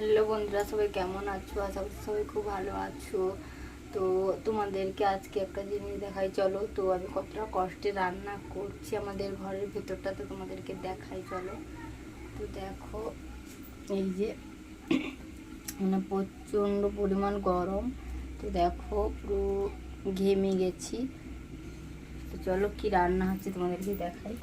Hello বন্ধুরা, সবাই কেমন আছো? আশা করছি সবাই খুব ভালো আছো। তো তোমাদেরকে আজকে একটা জিনিস দেখাই। চলো, তো আমি কতটা কষ্টে রান্না করছি আমাদের ঘরের ভেতরটা, তো তোমাদেরকে দেখাই, চলো। তো দেখো, এই যে মানে প্রচণ্ড পরিমাণ গরম। তো দেখো, পুরো ঘেমে গেছি। তো চলো, কি রান্না হচ্ছে তোমাদেরকে দেখাই।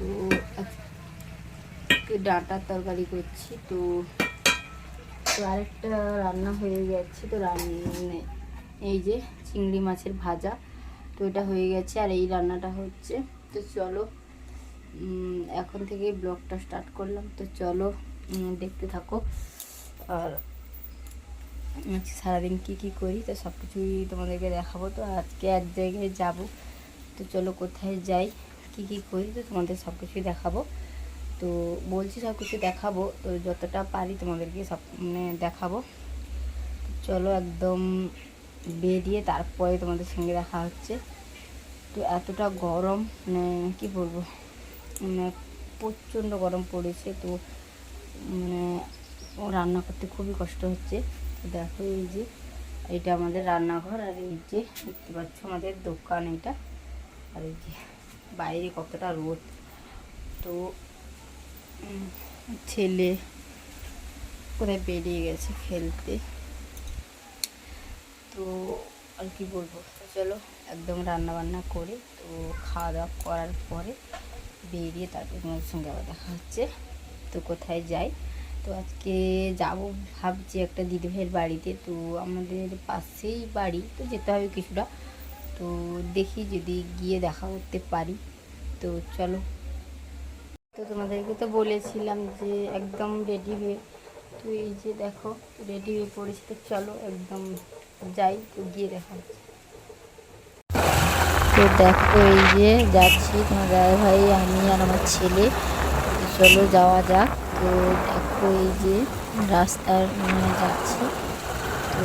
তো আজকে ডাঁটার তরকারি করছি, তো তো আরেকটা রান্না হয়ে গেছে, তো রান্না এই যে চিংড়ি মাছের ভাজা, তো এটা হয়ে গেছে, আর এই রান্নাটা হচ্ছে, তো চলো এখন থেকে ব্লগটা স্টার্ট করলাম, তো চলো দেখতে থাকো, আর সারাদিন কী কী করি, তো সব কিছুই তোমাদেরকে দেখাবো, তো আজকে এক জায়গায় যাব, তো চলো কোথায় যাই কী কী করি তো তোমাদের সব কিছুই দেখাবো। তো বলছি সব কিছু দেখাবো, তো যতটা পারি তোমাদেরকে সব মানে দেখাবো। চলো একদম বেরিয়ে তারপরে তোমাদের সঙ্গে দেখা হচ্ছে। তো এতটা গরম মানে কী বলব মানে প্রচণ্ড গরম পড়েছে, তো মানে রান্না করতে খুবই কষ্ট হচ্ছে। তো দেখো এই যে, এটা আমাদের রান্নাঘর, আর এই যে দেখতে পাচ্ছ আমাদের দোকান এটা। আর এই যে বাইরে কতটা রোদ। তো ছেলে কোথায় বেরিয়ে গেছে খেলতে। তো, আর কি বলব? চলো, একদম রান্না বান্না করে, তো খাওয়া দাওয়া করার পরে বেরিয়ে তারপরে তোমাদের সঙ্গে আবার দেখা হচ্ছে। তো কোথায় যাই? তো আজকে যাব ভাবছি একটা দিদিভাইয়ের বাড়িতে। তো আমাদের পাশেই বাড়ি, তো যেতে হবে কিছুটা। তো দেখি যদি গিয়ে দেখা করতে পারি। তো চলো। তো তোমাদেরকে তো বলেছিলাম যে একদম রেডি হয়ে, তো এই যে দেখো রেডি হয়ে পড়েছি, তো চলো একদম যাই, তো গিয়ে দেখা তো দেখো এই যে যাচ্ছি তোমার দাদা ভাই, আমি আর আমার ছেলে। চলো যাওয়া যাক। তো দেখো এই যে রাস্তার মানে যাচ্ছি। তো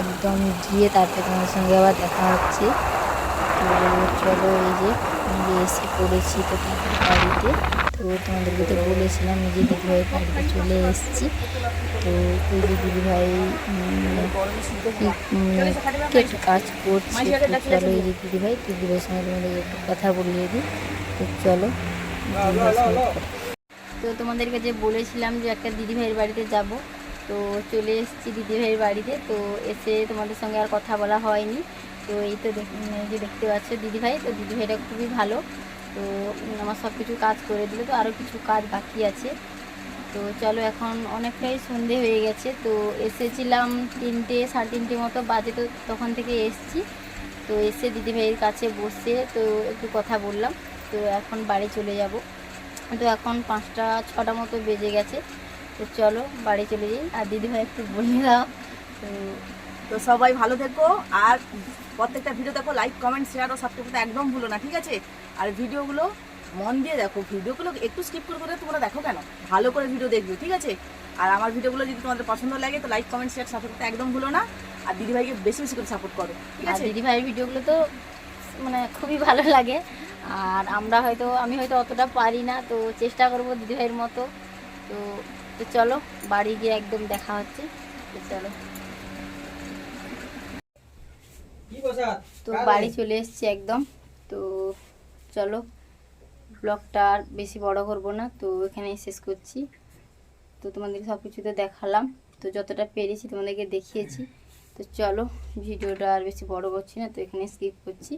একদম গিয়ে তারপরে তোমার সঙ্গে আবার দেখা হচ্ছে। তো চলো এই যে আমি এসে পড়েছি তো বাড়িতে। তো তোমাদেরকে তো বলেছিলাম যে দিদিভাইয়ের বাড়িতে চলে এসেছি। তো ওই যে দিদিভাই একটা কাজ করছে। চলো এই যে দিদিভাই, দিদিভাইয়ের সঙ্গে তোমাদের একটু কথা বলিয়ে দিই। তো চলো তো তোমাদেরকে যে বলেছিলাম যে একটা দিদিভাইয়ের বাড়িতে যাব তো চলে এসেছি দিদিভাইয়ের বাড়িতে। তো এসে তোমাদের সঙ্গে আর কথা বলা হয়নি। তো এই তো যে দেখতে পাচ্ছ দিদিভাই, তো দিদিভাইটা খুবই ভালো। তো আমার সব কিছু কাজ করে দিল, তো আরও কিছু কাজ বাকি আছে। তো চলো এখন অনেকটাই সন্ধে হয়ে গেছে। তো এসেছিলাম তিনটে, সাড়ে তিনটে মতো বাজে তো তখন থেকে এসছি। তো এসে দিদিভাইয়ের কাছে বসে তো একটু কথা বললাম। তো এখন বাড়ি চলে যাব। তো এখন পাঁচটা, ছটা মতো বেজে গেছে। তো চলো বাড়ি চলে যাই। আর দিদিভাই একটু বলে দাও। তো তো সবাই ভালো থেকো। আর প্রত্যেকটা ভিডিও দেখো লাইক কমেন্ট শেয়ার ও সাবস্ক্রাইব করতে একদম ভুলো না ঠিক আছে? আর ভিডিওগুলো মন দিয়ে দেখো। ভিডিওগুলো একটু স্কিপ করে করে তোমরা দেখো কেন? ভালো করে ভিডিও দেখবে ঠিক আছে? আর আমার ভিডিওগুলো যদি তোমাদের পছন্দ লাগে তো লাইক কমেন্ট শেয়ার সাপোর্ট করতে একদম ভুলো না। আর দিদিভাইকে বেশি বেশি করে সাপোর্ট করো ঠিক আছে? দিদিভাইয়ের ভিডিওগুলো তো মানে খুবই ভালো লাগে। আর আমরা হয়তো আমি হয়তো অতটা পারি না তো চেষ্টা করব দিদিভাইয়ের মতো। তো তো চলো বাড়ি গিয়ে একদম দেখা হচ্ছে। তো চলো। তো বাড়ি চলে এসছি একদম। তো চলো ব্লগটা আর বেশি বড় করব না। তো এখানেই শেষ করছি। তো তোমাদের সব কিছু তো দেখালাম। তো যতটা পেরেছি তোমাদেরকে দেখিয়েছি। তো চলো ভিডিওটা আর বেশি বড় করছি না। তো এখানে স্কিপ করছি।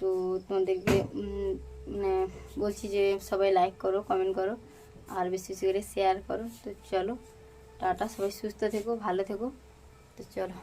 তো তোমাদেরকে মানে বলছি যে সবাই লাইক করো কমেন্ট করো। আর বেশি বেশি করে শেয়ার করো। তো চলো, টাটা, সবাই সুস্থ থেকো, ভালো থেকো। তো চলো।